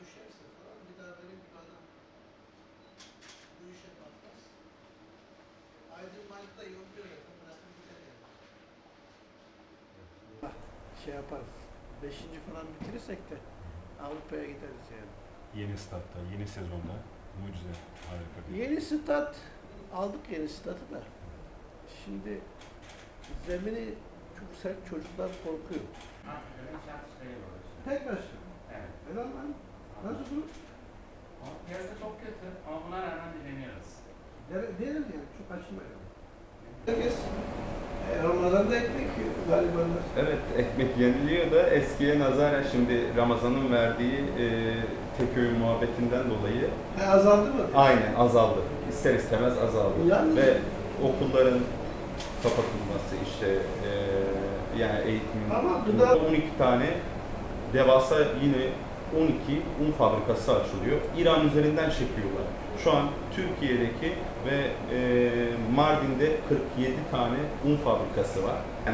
düşerse falan bir daha benim gibi adam bu işe bakmaz. Aydın Malik da yok diyor zaten bırakın gider yani. Şey yaparız. Beşinci falan bitirirsek de Avrupa'ya gideriz yani. Yeni statta, yeni sezonda mucize harika bir. Yeni stat aldık yeni statı da. Şimdi zemini çok sert çocuklar korkuyor. Afrika'nın şartları var. Tek başına. Evet. Helal lan. Nasıl bu? Ama piyasa çok kötü ama buna rağmen dileniyoruz. Der- Deriz yani çok açmayalım. Herkes e, Ramazan'da ekmek yiyor galibanlar. Evet, ekmek yeniliyor da eskiye nazaran şimdi Ramazan'ın verdiği e, tek öğün muhabbetinden dolayı He, azaldı mı? aynen azaldı. İster istemez azaldı. Yalnız- Ve okulların kapatılması işte e, yani eğitimin Ama gıda- 12 tane devasa yine 12 un fabrikası açılıyor. İran üzerinden çekiyorlar. Şu an Türkiye'deki ve e, Mardin'de 47 tane un fabrikası var. Yani